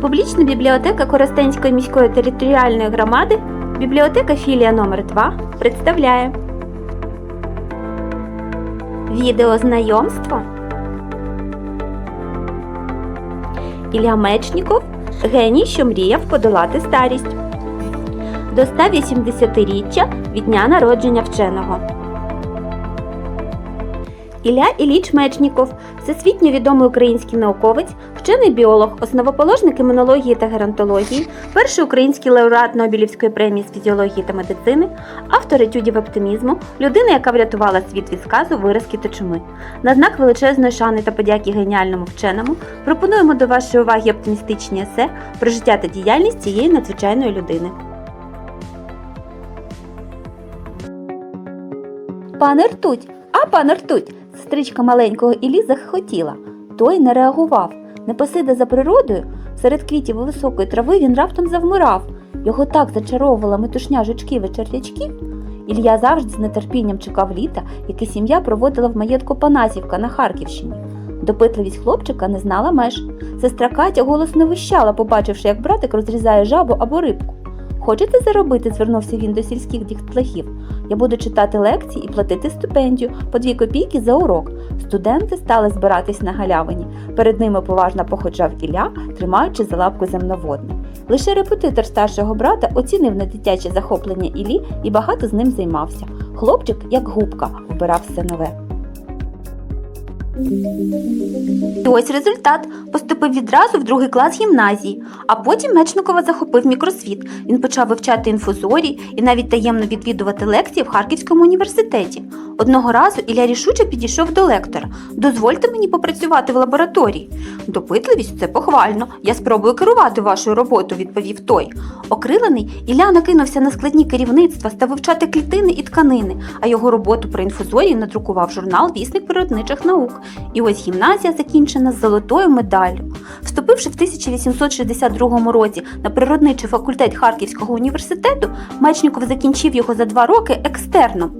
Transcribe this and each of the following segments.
Публічна бібліотека Коростенської міської територіальної громади, бібліотека філія номер 2 представляє Відео знайомство Ілля Мечніков геній, що мріяв подолати старість. До 180-річчя від дня народження вченого. Ілля Іліч Мечніков всесвітньо відомий український науковець, вчений біолог, основоположник імунології та геронтології, перший український лауреат Нобелівської премії з фізіології та медицини, автор етюдів оптимізму, людина, яка врятувала світ від сказу, виразки та чуми. На знак величезної шани та подяки геніальному вченому пропонуємо до вашої уваги оптимістичні есе про життя та діяльність цієї надзвичайної людини. Пане ртуть, а пане ртуть, сестричка маленького Іллі захотіла. Той не реагував. Не посиде за природою, серед квітів високої трави він раптом завмирав. Його так зачаровувала метушня жучків і черв'ячків. Ілля завжди з нетерпінням чекав літа, яке сім'я проводила в маєтку Панасівка на Харківщині. Допитливість хлопчика не знала меж. Сестра Катя голосно вищала, побачивши, як братик розрізає жабу або рибку. Хочете заробити? звернувся він до сільських дітлахів. Я буду читати лекції і платити стипендію по дві копійки за урок. Студенти стали збиратись на галявині. Перед ними поважно походжав Ілля, тримаючи за лапку земноводне. Лише репетитор старшого брата оцінив на дитяче захоплення Іллі і багато з ним займався. Хлопчик, як губка, обирав все нове. І ось результат. Поступив відразу в другий клас гімназії, а потім Мечникова захопив мікросвіт. Він почав вивчати інфузорій і навіть таємно відвідувати лекції в Харківському університеті. Одного разу Ілля рішуче підійшов до лектора. Дозвольте мені попрацювати в лабораторії. Допитливість це похвально. Я спробую керувати вашою роботою, відповів той. Окрилений, Ілля накинувся на складні керівництва, став вивчати клітини і тканини, а його роботу про інфузорію надрукував журнал Вісник природничих наук. І ось гімназія закінчена з золотою медаллю. Вступивши в 1862 році на природничий факультет Харківського університету, Мечніков закінчив його за два роки екстерном.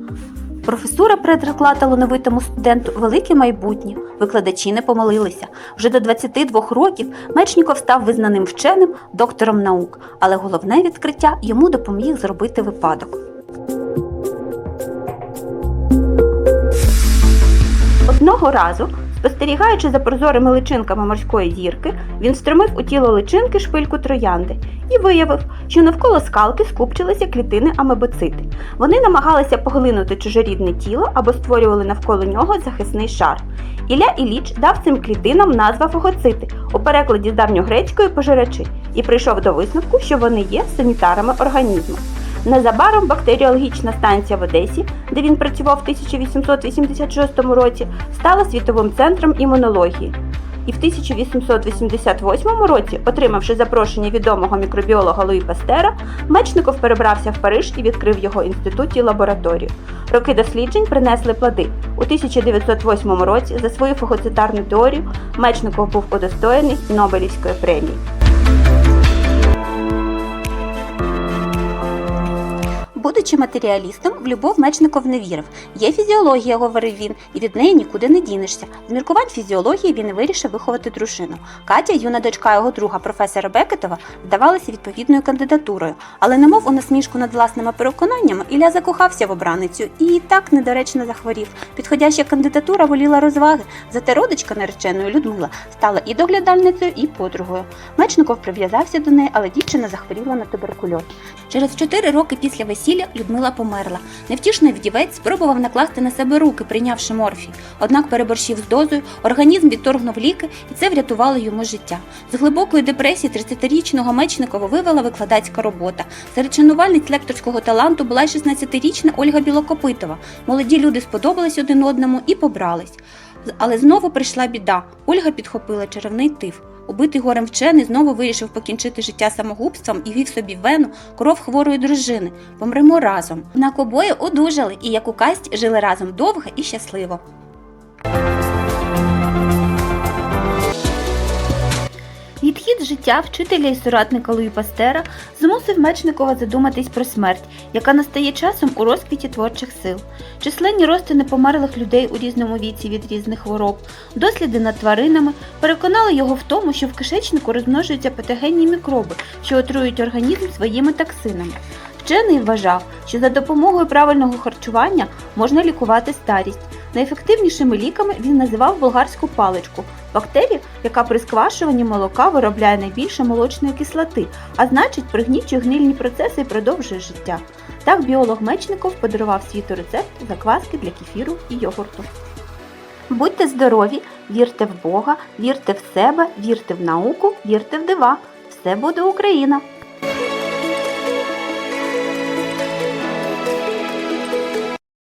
Професура предрекла талановитому студенту велике майбутнє. Викладачі не помилилися. Вже до 22 років Мечніков став визнаним вченим доктором наук, але головне відкриття йому допоміг зробити випадок. Одного разу, спостерігаючи за прозорими личинками морської зірки, він встромив у тіло личинки шпильку троянди і виявив, що навколо скалки скупчилися клітини амебоцити. Вони намагалися поглинути чужорідне тіло або створювали навколо нього захисний шар. Ілля Іліч дав цим клітинам назва фагоцити, у перекладі з давньогрецької пожирачі, і прийшов до висновку, що вони є санітарами організму. Незабаром бактеріологічна станція в Одесі, де він працював в 1886 році, стала світовим центром імунології. І в 1888 році, отримавши запрошення відомого мікробіолога Луї Пастера, Мечников перебрався в Париж і відкрив його інститут і лабораторію. Роки досліджень принесли плоди. У 1908 році за свою фагоцитарну теорію Мечников був удостоєний Нобелівської премії. Будучи матеріалістом, в любов Мечников не вірив. Є фізіологія, говорив він, і від неї нікуди не дінешся. З міркувань фізіології він вирішив виховати дружину. Катя, юна дочка його друга, професора Бекетова, здавалася відповідною кандидатурою, але немов у насмішку над власними переконаннями, Ілля закохався в обраницю і так недоречно захворів. Підходяща кандидатура воліла розваги, зате родичка нареченої Людмила стала і доглядальницею, і подругою. Мечников прив'язався до неї, але дівчина захворіла на туберкульоз. Через чотири роки після весілля Людмила померла. Невтішний вдівець спробував накласти на себе руки, прийнявши морфій. Однак переборщив з дозою, організм відторгнув ліки, і це врятувало йому життя. З глибокої депресії 30-річного Мечникова вивела викладацька робота. Серед шанувальниць лекторського таланту була й 16-річна Ольга Білокопитова. Молоді люди сподобались один одному і побрались. Але знову прийшла біда. Ольга підхопила черевний тиф. Убитий горем вчений знову вирішив покінчити життя самогубством і вів собі вену кров хворої дружини. Помремо разом. Однак обоє одужали і, як у касть жили разом довго і щасливо. Відхід життя вчителя і соратника Луї Пастера змусив Мечникова задуматись про смерть, яка настає часом у розквіті творчих сил. Численні розтини померлих людей у різному віці від різних хвороб, досліди над тваринами переконали його в тому, що в кишечнику розмножуються патогенні мікроби, що отруюють організм своїми токсинами. Вчений вважав, що за допомогою правильного харчування можна лікувати старість. Найефективнішими ліками він називав болгарську паличку бактерію, яка при сквашуванні молока виробляє найбільше молочної кислоти, а значить пригнічує гнильні процеси і продовжує життя. Так біолог Мечников подарував світу рецепт закваски для кефіру і йогурту. Будьте здорові, вірте в Бога, вірте в себе, вірте в науку, вірте в дива. Все буде Україна!